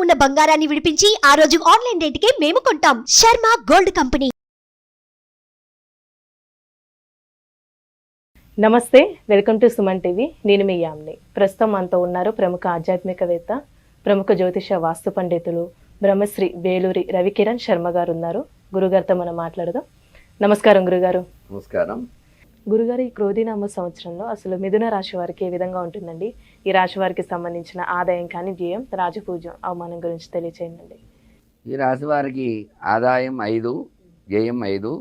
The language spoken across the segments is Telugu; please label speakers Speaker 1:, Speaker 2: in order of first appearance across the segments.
Speaker 1: ఉన్న బంగారాన్ని విడిపించి ఆ రోజు ఆన్లైన్ రేటుకే మేము కొంటాం. Sharma gold company.
Speaker 2: నమస్తే వెల్కమ్ టు సుమన్ టీవీ. నేను మీ యామ్ని. ప్రస్తుతం మనతో ఉన్నారు ప్రముఖ ఆధ్యాత్మికవేత్త ప్రముఖ జ్యోతిష వాస్తు పండితులు బ్రహ్మశ్రీ వేలూరి రవికిరణ్ శర్మ గారు ఉన్నారు. గురుగారితో మనం మాట్లాడదాం. నమస్కారం గురుగారు.
Speaker 3: నమస్కారం.
Speaker 2: గురుగారు ఈ క్రోధినామ సంవత్సరంలో అసలు మిథున రాశి వారికి ఏ విధంగా ఉంటుందండి? ఈ రాశి వారికి సంబంధించిన ఆదాయం కానీ వ్యయం రాజపూజ్యం అవమానం గురించి తెలియచేయండి
Speaker 3: ఈ రాశి వారికి ఆదాయం ఐదు వ్యయం ఐదు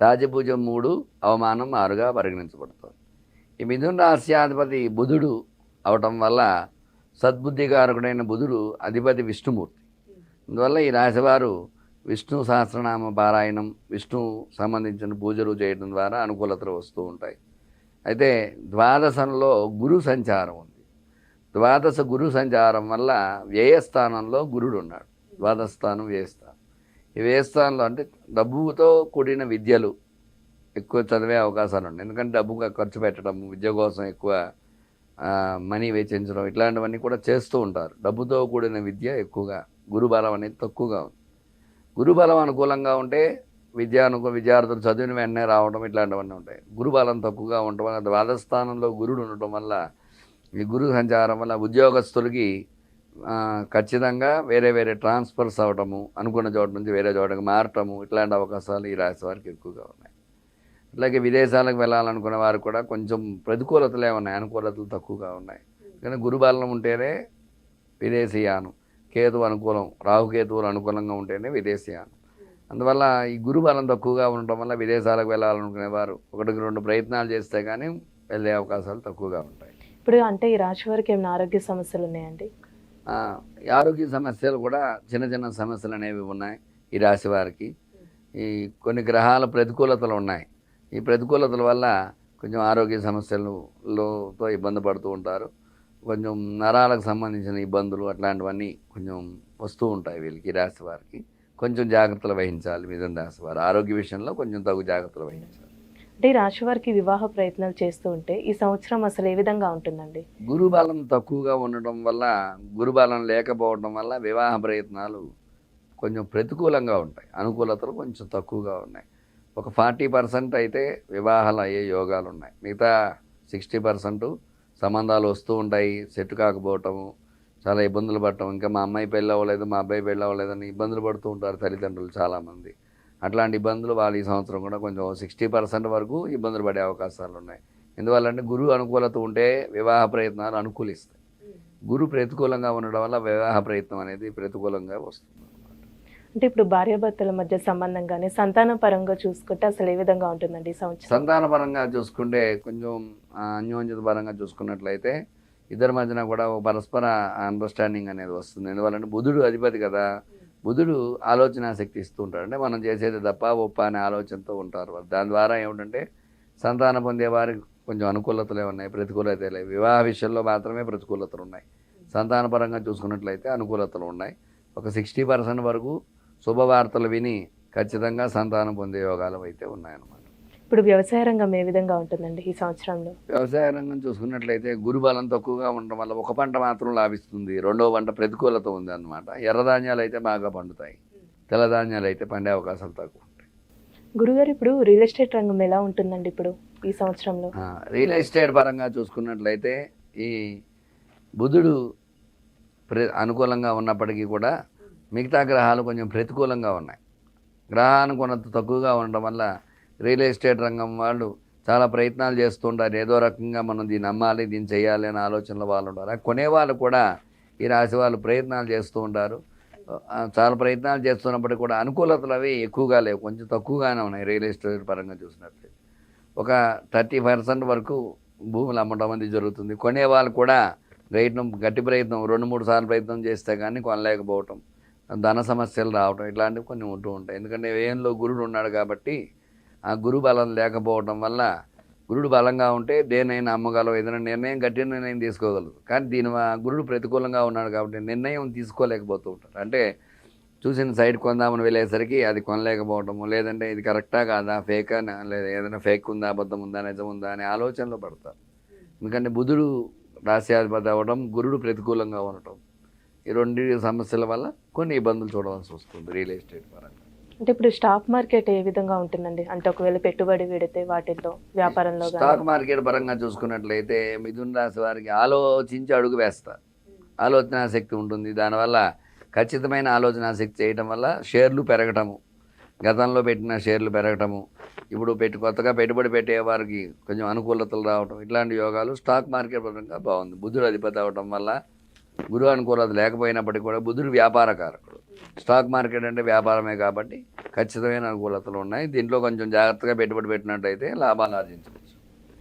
Speaker 3: రాజపూజం మూడు అవమానం ఆరుగా పరిగణించబడుతుంది. ఈ మిథున రాశ్యాధిపతి బుధుడు అవటం వల్ల సద్బుద్ధికారకుడైన బుధుడు అధిపతి విష్ణుమూర్తి. అందువల్ల ఈ రాశివారు విష్ణు సహస్రనామ పారాయణం విష్ణు సంబంధించిన పూజలు చేయడం ద్వారా అనుకూలతలు వస్తూ ఉంటాయి. అయితే ద్వాదశంలో గురు సంచారం ఉంది. ద్వాదశ గురు సంచారం వల్ల వ్యయస్థానంలో గురుడు ఉన్నాడు. ద్వాదశ స్థానం వ్యయస్థానం. ఈ వ్యయస్థానంలో అంటే డబ్బుతో కూడిన విద్యలు ఎక్కువ చదివే అవకాశాలు ఉన్నాయి. ఎందుకంటే డబ్బుగా ఖర్చు పెట్టడం విద్య కోసం ఎక్కువ మనీ వెచ్చించడం ఇట్లాంటివన్నీ కూడా చేస్తూ ఉంటారు. డబ్బుతో కూడిన విద్య ఎక్కువగా గురుబలం అనేది తక్కువగా ఉంది. గురుబలం అనుకూలంగా ఉంటే విద్య అనుకూ విద్యార్థులు చదివిన వెంటనే రావడం ఇట్లాంటివన్నీ ఉంటాయి. గురుబలం తక్కువగా ఉండటం వల్ల ద్వాదస్థానంలో గురుడు ఉండటం వల్ల ఈ గురు సంచారం వల్ల ఉద్యోగస్తులకి ఖచ్చితంగా వేరే వేరే ట్రాన్స్ఫర్స్ అవ్వటము అనుకున్న చోట నుంచి వేరే చోటకి మారటము ఇట్లాంటి అవకాశాలు ఈ రాశి వారికి ఎక్కువగా ఉన్నాయి. అట్లాగే విదేశాలకు వెళ్ళాలనుకున్న వారు కూడా కొంచెం ప్రతికూలతలే ఉన్నాయి అనుకూలతలు తక్కువగా ఉన్నాయి. కానీ గురుబలం ఉంటేనే విదేశీయానం. కేతు అనుకూలం రాహుకేతువులు అనుకూలంగా ఉంటేనే విదేశీయానం. అందువల్ల ఈ గురుబలం తక్కువగా ఉండటం వల్ల విదేశాలకు వెళ్ళాలనుకునే వారు ఒకటికి రెండు ప్రయత్నాలు చేస్తే కానీ వెళ్ళే అవకాశాలు తక్కువగా ఉంటాయి.
Speaker 2: ఇప్పుడు అంటే ఈ రాశి వారికి ఏమైనా ఆరోగ్య సమస్యలు ఉన్నాయండి?
Speaker 3: ఆరోగ్య సమస్యలు కూడా చిన్న చిన్న సమస్యలు అనేవి ఉన్నాయి ఈ రాశి వారికి. ఈ కొన్ని గ్రహాల ప్రతికూలతలు ఉన్నాయి. ఈ ప్రతికూలతల వల్ల కొంచెం ఆరోగ్య సమస్యలతో ఇబ్బంది పడుతూ ఉంటారు. కొంచెం నరాలకు సంబంధించిన ఇబ్బందులు అట్లాంటివన్నీ కొంచెం వస్తూ ఉంటాయి వీళ్ళకి రాశి వారికి. కొంచెం జాగ్రత్తలు వహించాలి మిథున రాశి వారు. ఆరోగ్య విషయంలో కొంచెం తగు జాగ్రత్తలు వహించాలి.
Speaker 2: అంటే రాశి వారికి వివాహ ప్రయత్నాలు చేస్తూ ఉంటే ఈ సంవత్సరం అసలు ఏ విధంగా ఉంటుందండి?
Speaker 3: గురుబలం తక్కువగా ఉండటం వల్ల గురుబలం లేకపోవడం వల్ల వివాహ ప్రయత్నాలు కొంచెం ప్రతికూలంగా ఉంటాయి. అనుకూలతలు కొంచెం తక్కువగా ఉన్నాయి. ఒక ఫార్టీ పర్సెంట్ అయితే వివాహాలు అయ్యే యోగాలు ఉన్నాయి. మిగతా సిక్స్టీ పర్సెంట్ సంబంధాలు వస్తూ ఉంటాయి సెట్ కాకపోవటము చాలా ఇబ్బందులు పడటం. ఇంకా మా అమ్మాయి పెళ్ళి అవ్వలేదు మా అబ్బాయి పెళ్ళి అవ్వలేదని ఇబ్బందులు పడుతూ ఉంటారు తల్లిదండ్రులు చాలామంది. అట్లాంటి ఇబ్బందులు వాళ్ళు ఈ సంవత్సరం కూడా కొంచెం సిక్స్టీ పర్సెంట్ వరకు ఇబ్బందులు పడే అవకాశాలు ఉన్నాయి. ఎందువల్లంటే గురువు అనుకూలత ఉంటే వివాహ ప్రయత్నాలు అనుకూలిస్తాయి. గురు ప్రతికూలంగా ఉండడం వల్ల వివాహ ప్రయత్నం అనేది ప్రతికూలంగా వస్తుంది.
Speaker 2: అంటే ఇప్పుడు భార్యాభర్తల మధ్య సంబంధం కానీ సంతాన పరంగా చూసుకుంటే అసలు ఏ విధంగా ఉంటుందండి సంవత్సరం?
Speaker 3: సంతాన పరంగా చూసుకుంటే కొంచెం అన్యోన్యత పరంగా చూసుకున్నట్లయితే ఇద్దరి మధ్యన కూడా ఒక పరస్పర అండర్స్టాండింగ్ అనేది వస్తుంది. ఎందువల్లంటే బుధుడు అధిపతి కదా బుధుడు ఆలోచన శక్తి ఇస్తూ ఉంటాడు. అంటే మనం చేసేది తప్ప ఒప్ప అనే ఆలోచనతో ఉంటారు. వాళ్ళు దాని ద్వారా ఏమిటంటే సంతానం పొందే వారికి కొంచెం అనుకూలతలే ఉన్నాయి ప్రతికూలత లేవు. వివాహ విషయంలో మాత్రమే ప్రతికూలతలు ఉన్నాయి. సంతాన పరంగా చూసుకున్నట్లయితే అనుకూలతలు ఉన్నాయి. ఒక సిక్స్టీ పర్సెంట్ వరకు శుభవార్తలు విని ఖచ్చితంగా సంతానం పొందే యోగాలు అయితే ఉన్నాయన్నమాట.
Speaker 2: ఇప్పుడు వ్యవసాయ రంగం ఏ విధంగా ఉంటుందండి ఈ సంవత్సరంలో?
Speaker 3: వ్యవసాయ రంగం చూసుకున్నట్లయితే గురుబలం తక్కువగా ఉండడం వల్ల ఒక పంట మాత్రం లాభిస్తుంది. రెండో పంట ప్రతికూలత ఉంది అన్నమాట ఎర్రధాన్యాలు అయితే బాగా పండుతాయి. తెల్లధాన్యాలు అయితే పండే అవకాశాలు తక్కువ ఉంటాయి.
Speaker 2: గురుగారు ఇప్పుడు రియల్ ఎస్టేట్ రంగం ఎలా ఉంటుందండి ఇప్పుడు ఈ సంవత్సరంలో?
Speaker 3: రియల్ ఎస్టేట్ పరంగా చూసుకున్నట్లయితే ఈ బుధుడు ప్ర అనుకూలంగా ఉన్నప్పటికీ కూడా మిగతా గ్రహాలు కొంచెం ప్రతికూలంగా ఉన్నాయి. గ్రహానుకూలత తక్కువగా ఉండడం వల్ల రియల్ ఎస్టేట్ రంగం వాళ్ళు చాలా ప్రయత్నాలు చేస్తుంటారు. ఏదో రకంగా మనం దీన్ని అమ్మాలి దీన్ని చేయాలి అనే ఆలోచనలో వాళ్ళు ఉంటారు కొనేవాళ్ళు కూడా ఈ రాశి వాళ్ళు ప్రయత్నాలు చేస్తూ ఉంటారు. చాలా ప్రయత్నాలు చేస్తున్నప్పటికీ కూడా అనుకూలతలు అవి ఎక్కువగా లేవు. కొంచెం తక్కువగానే ఉన్నాయి రియల్ ఎస్టేట్ పరంగా చూసినట్లయితే. ఒక థర్టీ పర్సెంట్ వరకు భూములు అమ్మడం అనేది జరుగుతుంది. కొనేవాళ్ళు కూడా ప్రయత్నం గట్టి ప్రయత్నం రెండు మూడు సార్లు ప్రయత్నం చేస్తే కానీ కొనలేకపోవటం. ధన సమస్యలు రావటం ఇట్లాంటివి కొన్ని ఉంటూ ఉంటాయి. ఎందుకంటే వ్యయంలో గురుడు ఉన్నాడు కాబట్టి ఆ గురు బలం లేకపోవటం వల్ల గురుడు బలంగా ఉంటే దేనైనా అమ్మగలవు ఏదైనా నిర్ణయం గట్టి నిర్ణయం తీసుకోగలదు కానీ దీని గురుడు ప్రతికూలంగా ఉన్నాడు కాబట్టి నిర్ణయం తీసుకోలేకపోతూ ఉంటారు. అంటే చూసిన సైడ్ కొందామని వెళ్ళేసరికి అది కొనలేకపోవటము లేదంటే ఇది కరెక్టా కాదా ఫేకా లేదా ఏదైనా ఫేక్ ఉందా అబద్ధం ఉందా నిజం ఉందా అనే ఆలోచనలో పడతారు. ఎందుకంటే బుధుడు రాశ్యాధిపతి అవ్వడం గురుడు ప్రతికూలంగా ఉండటం. ఈ రెండు సమస్యల వల్ల కొన్ని ఇబ్బందులు చూడవలసి వస్తుంది రియల్ ఎస్టేట్ పరంగా.
Speaker 2: అంటే ఇప్పుడు స్టాక్ మార్కెట్ ఏ విధంగా ఉంటుందండి? అంటే ఒకవేళ పెట్టుబడి పెడితే వాటిల్లో వ్యాపారంలో
Speaker 3: స్టాక్ మార్కెట్ పరంగా చూసుకున్నట్లయితే మిథున రాశి వారికి ఆలోచించి అడుగు వేస్తారు ఆలోచన శక్తి ఉంటుంది. దానివల్ల ఖచ్చితమైన ఆలోచన శక్తి చేయటం వల్ల షేర్లు పెరగటము. గతంలో పెట్టిన షేర్లు పెరగటము. ఇప్పుడు పెట్టి కొత్తగా పెట్టుబడి పెట్టే వారికి కొంచెం అనుకూలతలు రావటం. ఇట్లాంటి యోగాలు స్టాక్ మార్కెట్ పరంగా బాగుంది. బుధుడు అధిపతి అవటం వల్ల గురు అనుకూలత లేకపోయినప్పటికీ కూడా బుధుడు వ్యాపారకారకుడు. స్టాక్ మార్కెట్ అంటే వ్యాపారమే కాబట్టి ఖచ్చితమైన అనుకూలతలు ఉన్నాయి. దీంట్లో కొంచెం జాగ్రత్తగా పెట్టుబడి పెట్టినట్టయితే లాభాలు ఆర్జించవచ్చు.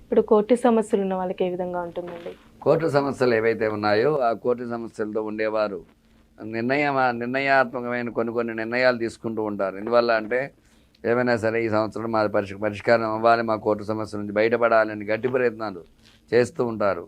Speaker 2: ఇప్పుడు కోర్టు సమస్యలు ఉన్న వాళ్ళకి ఏ విధంగా ఉంటుందండి?
Speaker 3: కోర్టు సమస్యలు ఏవైతే ఉన్నాయో ఆ కోర్టు సమస్యలతో ఉండేవారు నిర్ణయ నిర్ణయాత్మకమైన కొన్ని కొన్ని నిర్ణయాలు తీసుకుంటూ ఉంటారు. ఎందువల్ల అంటే ఏమైనా సరే ఈ సంవత్సరం మా పరిష్ పరిష్కారం అవ్వాలి మా కోర్టు సమస్య నుంచి బయటపడాలని గట్టి ప్రయత్నాలు చేస్తూ ఉంటారు.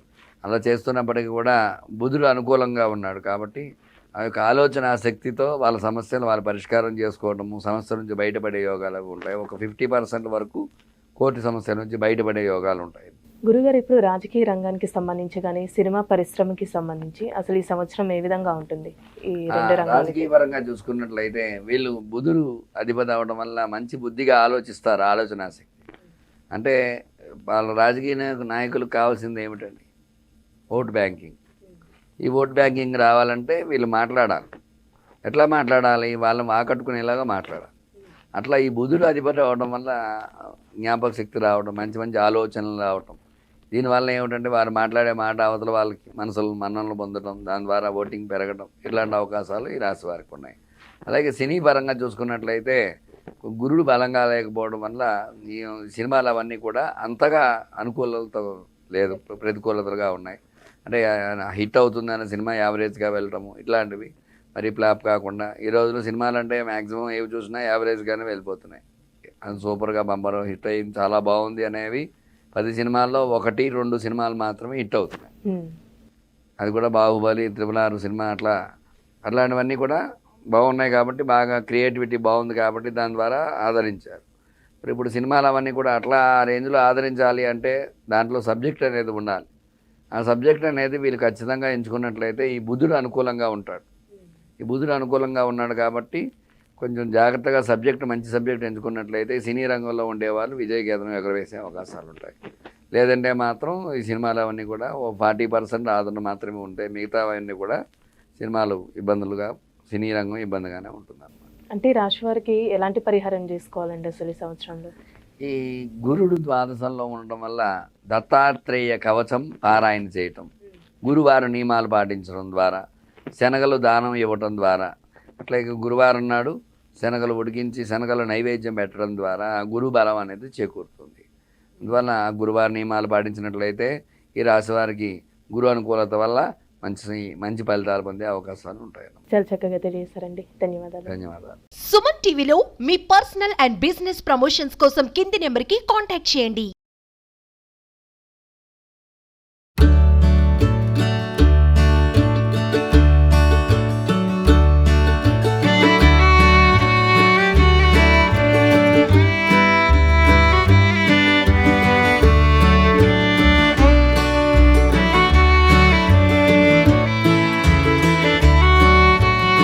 Speaker 3: అలా చేస్తున్నప్పటికీ కూడా బుధుడు అనుకూలంగా ఉన్నాడు కాబట్టి ఆ యొక్క ఆలోచన శక్తితో వాళ్ళ సమస్యలు వాళ్ళు పరిష్కారం చేసుకోవడము సమస్య నుంచి బయటపడే యోగాలు ఉంటాయి. ఒక ఫిఫ్టీ పర్సెంట్ వరకు కోర్టు సమస్యల నుంచి బయటపడే యోగాలు ఉంటాయి.
Speaker 2: గురుగారు ఇప్పుడు రాజకీయ రంగానికి సంబంధించి కానీ సినిమా పరిశ్రమకి సంబంధించి అసలు ఈ సంవత్సరం ఏ విధంగా ఉంటుంది? ఈ
Speaker 3: రాజకీయ పరంగా చూసుకున్నట్లయితే వీళ్ళు బుధుడు అధిపతి అవడం వల్ల మంచి బుద్ధిగా ఆలోచిస్తారు ఆలోచన శక్తి. అంటే వాళ్ళ రాజకీయ నాయకు- నాయకులకు కావాల్సింది ఏమిటండి? Vote banking. ఈ ఓట్ బ్యాంకింగ్ రావాలంటే వీళ్ళు మాట్లాడాలి. ఎట్లా మాట్లాడాలి? వాళ్ళని ఆకట్టుకునేలాగా మాట్లాడాలి. అట్లా ఈ బుధుడు అధిపతి అవడం వల్ల జ్ఞాపక శక్తి రావడం మంచి మంచి ఆలోచనలు రావటం దీనివల్ల ఏమిటంటే వారు మాట్లాడే మాట అవతల వాళ్ళకి మనసులు మన్ననలు పొందడం దాని ద్వారా ఓటింగ్ పెరగడం ఇట్లాంటి అవకాశాలు ఈ రాశి వారికి ఉన్నాయి. అలాగే సినీ పరంగా చూసుకున్నట్లయితే గురుడు బలంగా లేకపోవడం వల్ల ఈ సినిమాలు అవన్నీ కూడా అంతగా అనుకూలత లేదు ప్రతికూలతలుగా ఉన్నాయి. అంటే హిట్ అవుతుందన్న సినిమా యావరేజ్గా వెళ్ళటము ఇట్లాంటివి. మరి ఫ్లాప్ కాకుండా ఈ రోజుల్లో సినిమాలు అంటే మ్యాక్సిమం ఏవి చూసినా యావరేజ్గానే వెళ్ళిపోతున్నాయి. అది సూపర్గా బంపర్ హిట్ అయింది చాలా బాగుంది అనేవి పది సినిమాల్లో ఒకటి రెండు సినిమాలు మాత్రమే హిట్ అవుతున్నాయి. అది కూడా బాహుబలి త్రిపుల్ ఆర్ సినిమా అట్లా అట్లాంటివన్నీ కూడా బాగున్నాయి కాబట్టి బాగా క్రియేటివిటీ బాగుంది కాబట్టి దాని ద్వారా ఆదరించారు. మరి ఇప్పుడు సినిమాలు అవన్నీ కూడా అట్లా ఆ రేంజ్లో ఆదరించాలి అంటే దాంట్లో సబ్జెక్ట్ అనేది ఉండాలి. ఆ సబ్జెక్ట్ అనేది వీళ్ళు ఖచ్చితంగా ఎంచుకున్నట్లయితే ఈ బుధుడు అనుకూలంగా ఉంటాడు. ఈ బుధుడు అనుకూలంగా ఉన్నాడు కాబట్టి కొంచెం జాగ్రత్తగా సబ్జెక్ట్ మంచి సబ్జెక్ట్ ఎంచుకున్నట్లయితే సినీ రంగంలో ఉండేవాళ్ళు విజయ గీతం ఎగరవేసే అవకాశాలు ఉంటాయి. లేదంటే మాత్రం ఈ సినిమాలు అవన్నీ కూడా ఓ ఫార్టీ పర్సెంట్ ఆదరణ మాత్రమే ఉంటాయి మిగతా అవన్నీ కూడా సినిమాలు ఇబ్బందులుగా సినీ రంగం ఇబ్బందిగానే ఉంటుంది
Speaker 2: అంటే రాశి వారికి ఎలాంటి పరిహారం చేసుకోవాలండి అసలు ఈ సంవత్సరంలో?
Speaker 3: ఈ గురుడు ద్వాదశంలో ఉండటం వల్ల దత్తాత్రేయ కవచం పారాయణ చేయటం గురువారు నియమాలు పాటించడం ద్వారా శనగలు దానం ఇవ్వటం ద్వారా అట్లాగే గురువారం నాడు శనగలు ఉడికించి శనగలు నైవేద్యం పెట్టడం ద్వారా గురు బలం అనేది చేకూరుతుంది. అందువల్ల ఆ గురువారి నియమాలు పాటించినట్లయితే ఈ రాశివారికి గురు అనుకూలత వల్ల మంచి మంచి ఫలితాలు పొందే అవకాశాలు ఉంటాయి
Speaker 2: చాలా చక్కగా తెలియజేశారండి. ధన్యవాదాలు.
Speaker 3: ధన్యవాదాలు.
Speaker 1: సుమన్ టీవీలో మీ పర్సనల్ అండ్ బిజినెస్ ప్రమోషన్స్ కోసం కింది నెంబర్కి కాంటాక్ట్ చేయండి.